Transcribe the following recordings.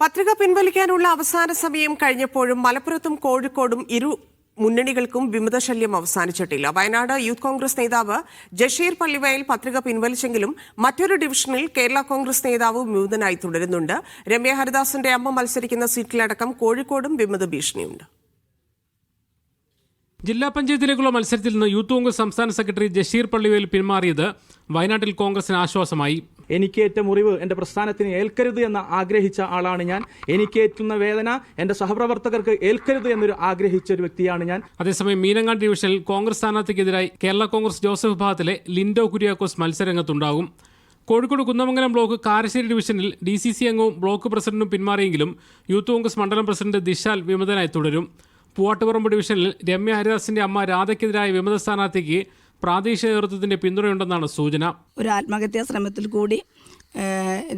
പത്രിക പിൻവലിക്കാനുള്ള അവസാന സമയം കഴിഞ്ഞപ്പോഴും മലപ്പുറത്തും കോഴിക്കോടും ഇരു മുന്നണികൾക്കും വിമതശല്യം അവസാനിച്ചിട്ടില്ല. വയനാട് യൂത്ത് കോൺഗ്രസ് നേതാവ് ജഷീർ പള്ളിവയൽ പത്രിക പിൻവലിച്ചെങ്കിലും മറ്റൊരു ഡിവിഷനിൽ കേരള കോൺഗ്രസ് നേതാവ് വിമതനായി തുടരുന്നുണ്ട്. രമ്യ ഹരിദാസിന്റെ അമ്മ മത്സരിക്കുന്ന സീറ്റിലടക്കം കോഴിക്കോടും വിമത ഭീഷണിയുണ്ട്. ജില്ലാ പഞ്ചായത്തിലേക്കുള്ള മത്സരത്തിൽ നിന്ന് യൂത്ത് കോൺഗ്രസ് സംസ്ഥാന സെക്രട്ടറി ജഷീർ പള്ളിവയൽ പിന്മാറിയത് വയനാട്ടിൽ കോൺഗ്രസിന് ആശ്വാസമായി. എനിക്കേറ്റ മുറിവ് എന്റെ പ്രസ്ഥാനത്തിന് ഏൽക്കരുത് എന്ന് ആഗ്രഹിച്ച ആളാണ് ഞാൻ. എനിക്കേറ്റുന്ന വേദന എന്റെ സഹപ്രവർത്തകർക്ക് ഏൽക്കരുത് എന്നൊരു ആഗ്രഹിച്ച ഒരു വ്യക്തിയാണ് ഞാൻ. അതേസമയം മീനങ്ങാട് ഡിവിഷനിൽ കോൺഗ്രസ് സ്ഥാനാർത്ഥിക്കെതിരായി കേരള കോൺഗ്രസ് ജോസഫ് വിഭാഗത്തിലെ ലിൻഡോ കുര്യാക്കോസ് മത്സരരംഗത്തുണ്ടാകും. കോഴിക്കോട് കുന്നമംഗലം ബ്ലോക്ക് കാരശ്ശേരി ഡിവിഷനിൽ ഡി സി സി അംഗവും ബ്ലോക്ക് പ്രസിഡന്റും പിന്മാറിയെങ്കിലും യൂത്ത് കോൺഗ്രസ് മണ്ഡലം പ്രസിഡന്റ് ദിശാൽ വിമതനായി തുടരും. പൂവാട്ടുപറമ്പ് ഡിവിഷനിൽ രമ്യ ഹരിദാസിന്റെ അമ്മ രാധയ്ക്കെതിരായ വിമത സ്ഥാനാർത്ഥിക്ക് പ്രാദേശിക നേതൃത്വത്തിന്റെ പിന്തുണയുണ്ടെന്നാണ് സൂചന. ഒരു ആത്മഹത്യാ ശ്രമത്തിൽ കൂടി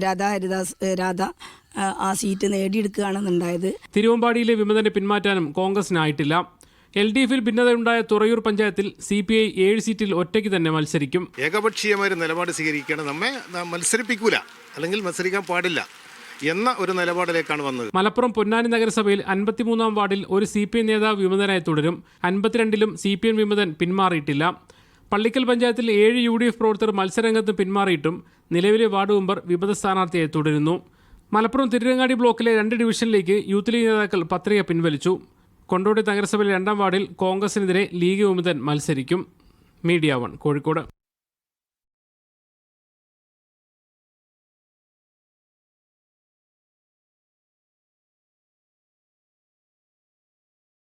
രാധാ ഹരിദാസ് രാധ ആ- ആ സീറ്റ് നേടിയെടുക്കുകയാണെന്നുണ്ടായത്. തിരുവമ്പാടിയിലെ വിമതനെ പിന്മാറ്റാനും കോൺഗ്രസിനായിട്ടില്ല. എൽ ഡി എഫിൽ ഭിന്നതയുണ്ടായ തുറയൂർ പഞ്ചായത്തിൽ സി പി ഐ ഏഴ് സീറ്റിൽ ഒറ്റയ്ക്ക് തന്നെ മത്സരിക്കും. ഏകപക്ഷീയമായ ഒരു നിലപാട് സ്വീകരിക്കുകയാണ്. നമ്മെ മത്സരിപ്പിക്കൂല. അല്ലെങ്കിൽ മത്സരിക്കാൻ പാടില്ല എന്ന ഒരു നിലപാടിലേക്കാണ് വന്നത്. മലപ്പുറം പൊന്നാനി നഗരസഭയിൽ അൻപത്തിമൂന്നാം വാർഡിൽ ഒരു സി പി ഐ നേതാവ് വിമതനായി തുടരും. അൻപത്തിരണ്ടിലും സി പി എം വിമതൻ പിന്മാറിയിട്ടില്ല. പള്ളിക്കൽ പഞ്ചായത്തിൽ ഏഴ് യു ഡി എഫ് പ്രവർത്തകർ മത്സരരംഗത്ത് പിന്മാറിയിട്ടും നിലവിലെ വാർഡ് മെമ്പർ വിമത സ്ഥാനാർത്ഥിയായി തുടരുന്നു. മലപ്പുറം തിരുരങ്ങാടി ബ്ലോക്കിലെ രണ്ട് ഡിവിഷനിലേക്ക് യൂത്ത് ലീഗ് നേതാക്കൾ പത്രിക പിൻവലിച്ചു. കൊണ്ടോടി നഗരസഭയിലെ രണ്ടാം വാർഡിൽ കോൺഗ്രസിനെതിരെ ലീഗ് വിമതൻ മത്സരിക്കും. Media One Kozhikode.